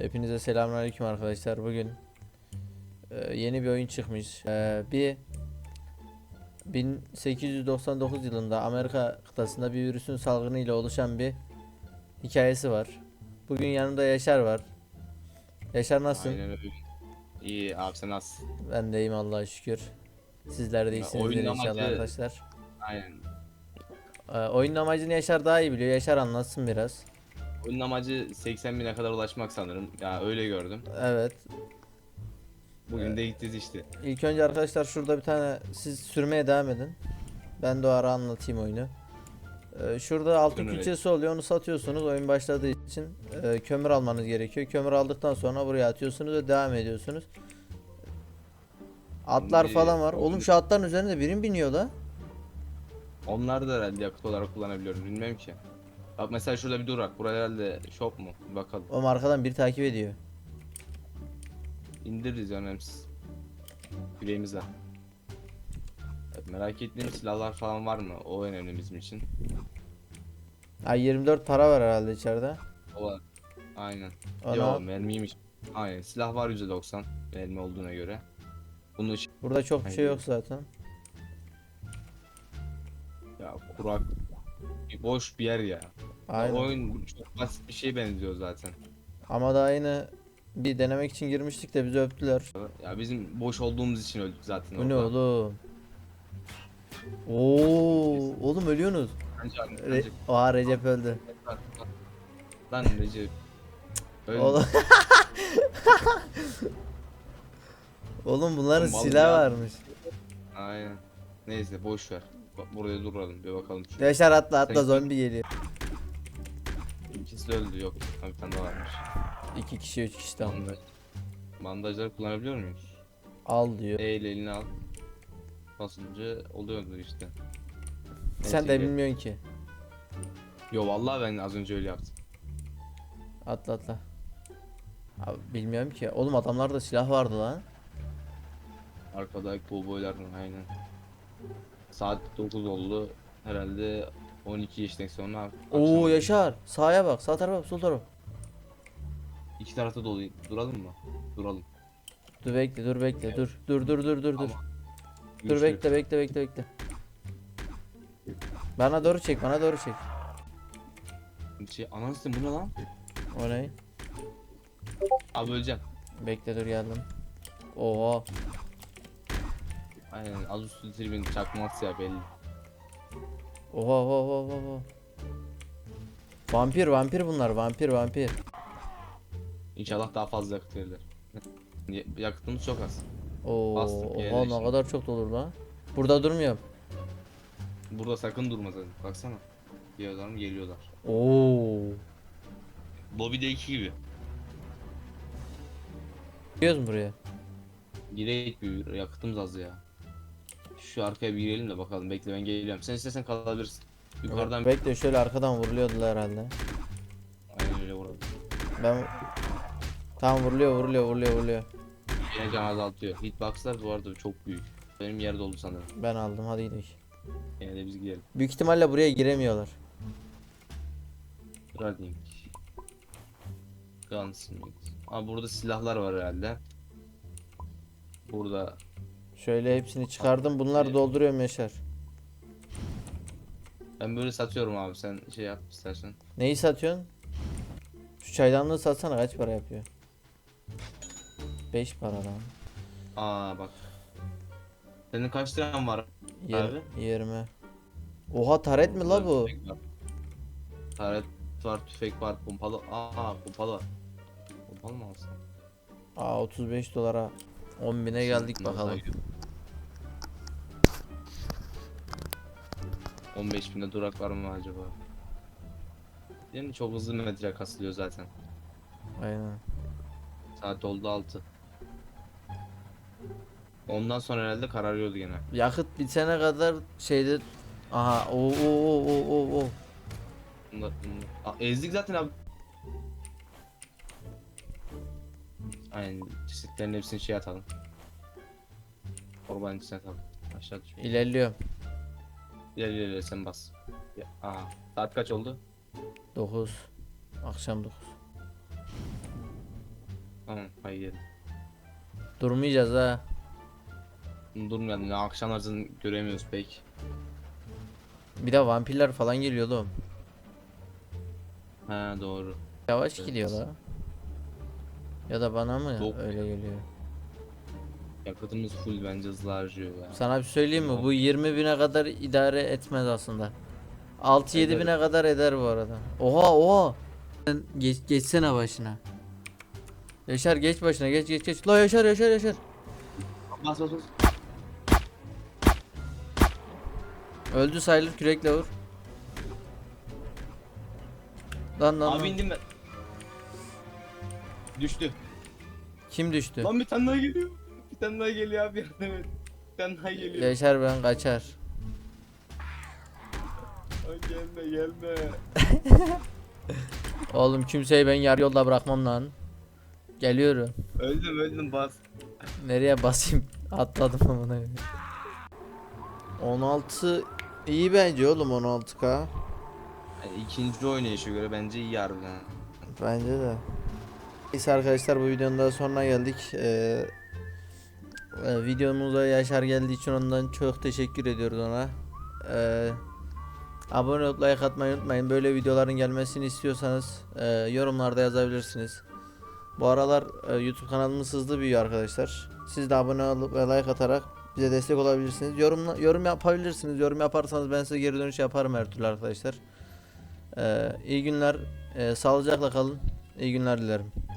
Hepinize selamünaleyküm arkadaşlar. Bugün e, yeni bir oyun çıkmış. E, bir 1899 yılında Amerika kıtasında bir virüsün salgınıyla oluşan bir hikayesi var. Bugün yanımda Yaşar var. Yaşar nasılsın? Aynen öyle. İyi abi sen nasılsın? Ben de iyiyim Allah'a şükür. Sizler de iyisinizdir inşallah amacı- arkadaşlar. Aynen. E, oyunun amacını Yaşar daha iyi biliyor. Yaşar anlatsın biraz. Oyunun amacı 80 bine kadar ulaşmak sanırım. Ya öyle gördüm. Evet. Bugün de gideceğiz işte. İlk önce arkadaşlar şurada bir tane siz sürmeye devam edin. Ben de o ara anlatayım oyunu. Ee, şurada altın Sürünerek. külçesi oluyor onu satıyorsunuz oyun başladığı için e, kömür almanız gerekiyor. Kömür aldıktan sonra buraya atıyorsunuz ve devam ediyorsunuz. Atlar Şimdi falan var. Oğlum şu atların üzerinde biri mi biniyor la? Onlar da herhalde yakıt olarak kullanabiliyoruz bilmem ki. Bak mesela şurada bir durak. Burası herhalde shop mu? Bir bakalım. Oğlum arkadan biri takip ediyor. İndiririz önemsiz. Yüreğimizden. Evet, merak ettiğim silahlar falan var mı? O önemli bizim için. Ay 24 para var herhalde içeride. O var. Aynen. Ana. Yo mermiymiş. Aynen. Silah var %90. Mermi olduğuna göre. Bunun için Burada çok bir şey yok zaten. ya kurak bir boş bir yer ya. Aynen. Oyun çok basit bir şeye benziyor zaten. Ama daha yine bir denemek için girmiştik de bizi öptüler. Ya bizim boş olduğumuz için öldük zaten. Bu ne orada. oğlum? Oo, oğlum ölüyorsunuz. Bence- Re bence- Oha Recep öldü. Lan Recep. Oğlum. oğlum bunların Oğlum vallahi silah ya. varmış. Aynen. Neyse boş ver. Bak buraya duralım bir bakalım. Yaşar atla atla Sen- zombi geliyor. İkisi de öldü yok. Ha, Bir tane daha varmış. İki kişi üç kişi tamam. Bandaj. Bandajları kullanabiliyor muyuz? Al diyor. E ile elini al. Basınca oluyordu işte. Sen Neyse, de gel. bilmiyorsun ki. Yo vallahi ben az önce öyle yaptım. Atla atla. Abi bilmiyorum ki. Oğlum adamlarda silah vardı lan. Arkada kovboylar aynen. Saat 9 oldu. Herhalde 12 işten sonra akşam- Oo Yaşar. Sağa bak. Sağ tarafa bak, sol tarafa. İki tarafta dolu. Duralım mı? Duralım. Dur bekle dur bekle dur. Dur dur dur dur dur. Dur bekle bekle bekle bekle. Bana doğru çek bana doğru çek. Şey, ananı satayım, bu ne lan? O ne? Abi öleceğim. Bekle dur geldim. Oha. Aynen az üstü tribün çakması ya belli. Oha oha oha oha. Vampir vampir bunlar vampir vampir. İnşallah daha fazla yakıt verirler. Ya- Yakıtımız çok az. Oo, Bastık oha ne şimdi. kadar çok dolur lan. Burada durmuyorum. Burada sakın durma zaten. Baksana. Geliyorlar mı? Geliyorlar. Oo. Lobby'de iki gibi. Gidiyoruz mu buraya? Girek bir yakıtımız az ya. Şu arkaya bir girelim de bakalım. Bekle ben geliyorum. Sen istersen kalabilirsin. Yukarıdan Bekle şöyle arkadan vuruluyordular herhalde. aynen öyle vuralım. Ben Tamam vuruluyor vuruluyor vuruluyor vuruluyor. Yine can azaltıyor. Hitbox'lar bu arada çok büyük. Benim yerde oldu sanırım. Ben aldım hadi gidelim. Yine de biz gidelim. Büyük ihtimalle buraya giremiyorlar. Rading. Gunsmith. Aa burada silahlar var herhalde. Burada Şöyle hepsini çıkardım. Bunları Evet. dolduruyorum Yaşar. ben böyle satıyorum abi sen şey yap istersen. Neyi satıyorsun? Şu çaydanlığı satsana kaç para yapıyor? 5 para lan. Aa bak. Senin kaç liran var? Yir- Abi? 20. Oha taret mi la bu? Tüfek var. Taret var, tüfek var, pompalı. Aa pompalı var. Pompalı mı alsın? Aa 35 dolara 10 bine geldik Bunlar bakalım. 15 binde durak var mı acaba? Değil mi? Çok hızlı metre kasılıyor zaten. Aynen. Saat oldu 6. Ondan sonra herhalde kararıyordu gene. Yakıt bitene kadar şeyde Aha o o o o o o. Bunlar, bunlar. Aa, ezdik zaten abi. Aynen cesetlerin hepsini şey atalım. Orbanın içine atalım. Aşağı düşüyor. İlerliyorum. İleri ileri sen bas. Ya, Aha. Saat kaç oldu? 9. Akşam 9. Tamam hayır. Durmayacağız ha. Durmayalım ya akşamlar zaten göremiyoruz pek. Bir de vampirler falan geliyor oğlum. Ha doğru. Yavaş Evet. gidiyor la. Ya da bana mı Yok. öyle geliyor? Yakıtımız full bence hızlı harcıyor ya. Sana bir söyleyeyim mi? Bu 20 bine kadar idare etmez aslında. 6-7 Eder. bine kadar eder bu arada. Oha oha. Sen geç, geçsene başına. Yaşar geç başına geç geç geç. La Yaşar Yaşar Yaşar. Bas bas bas. Öldü sayılır kürekle vur. Lan lan Abi lan. indim ben. Düştü. Kim düştü? Lan bir tane daha geliyor. Bir tane daha geliyor abi yardım et. Bir tane daha geliyor. Yaşar ben kaçar. Ay gelme gelme. Oğlum kimseyi ben yarı yolda bırakmam lan. Geliyorum. Öldüm öldüm bas. Nereye basayım? Atladım amına. koyayım. 16 iyi bence oğlum 16k. Yani ikinci oynayışa göre bence iyi harbiden. Bence de. Neyse arkadaşlar bu videonun daha sonuna geldik. Ee, e, videomuza Yaşar geldiği için ondan çok teşekkür ediyoruz ona. Ee, abone olup like atmayı unutmayın. Böyle videoların gelmesini istiyorsanız e, yorumlarda yazabilirsiniz. Bu aralar e, YouTube kanalımız hızlı büyüyor arkadaşlar. Siz de abone olup ve like atarak bize destek olabilirsiniz. Yorum yorum yapabilirsiniz. Yorum yaparsanız ben size geri dönüş yaparım her türlü arkadaşlar. Ee, iyi günler. Ee, sağlıcakla kalın. İyi günler dilerim.